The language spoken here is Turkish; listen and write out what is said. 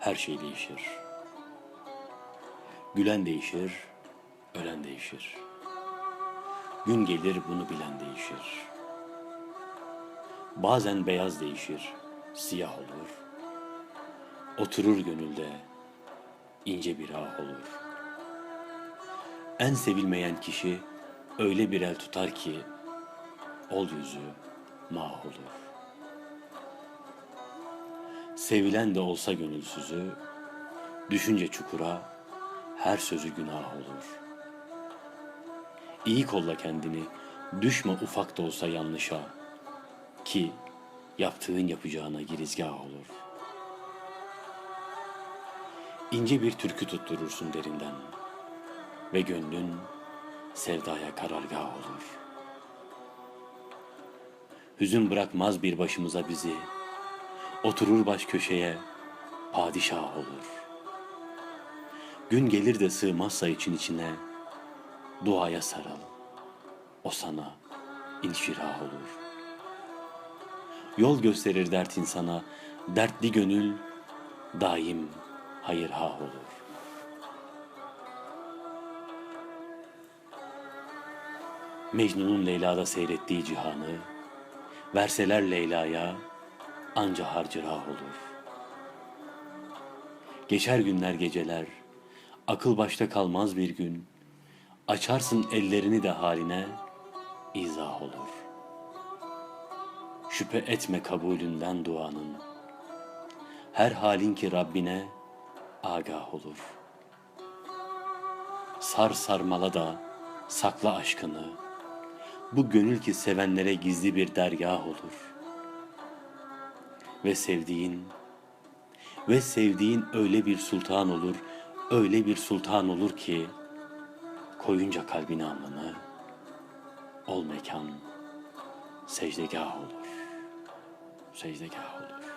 her şey değişir. Gülen değişir, ölen değişir. Gün gelir bunu bilen değişir. Bazen beyaz değişir, siyah olur. Oturur gönülde, ince bir ah olur. En sevilmeyen kişi öyle bir el tutar ki ol yüzü mah olur. Sevilen de olsa gönülsüzü, düşünce çukura her sözü günah olur. İyi kolla kendini, düşme ufak da olsa yanlışa ki yaptığın yapacağına girizgah olur. İnce bir türkü tutturursun derinden ve gönlün sevdaya karargah olur. Hüzün bırakmaz bir başımıza bizi, oturur baş köşeye padişah olur. Gün gelir de sığmazsa için içine, duaya sarıl, o sana inşirah olur. Yol gösterir dert insana, dertli gönül daim hayır ha olur. Mecnun'un Leyla'da seyrettiği cihanı, verseler Leyla'ya anca harcırah olur. Geçer günler geceler, akıl başta kalmaz bir gün, açarsın ellerini de haline, izah olur. Şüphe etme kabulünden duanın, her halin ki Rabbine agah olur. Sar sarmala da sakla aşkını, bu gönül ki sevenlere gizli bir dergah olur. Ve sevdiğin, ve sevdiğin öyle bir sultan olur, öyle bir sultan olur ki, koyunca kalbine alnını, ol mekan, secdegah olur, secdegah olur.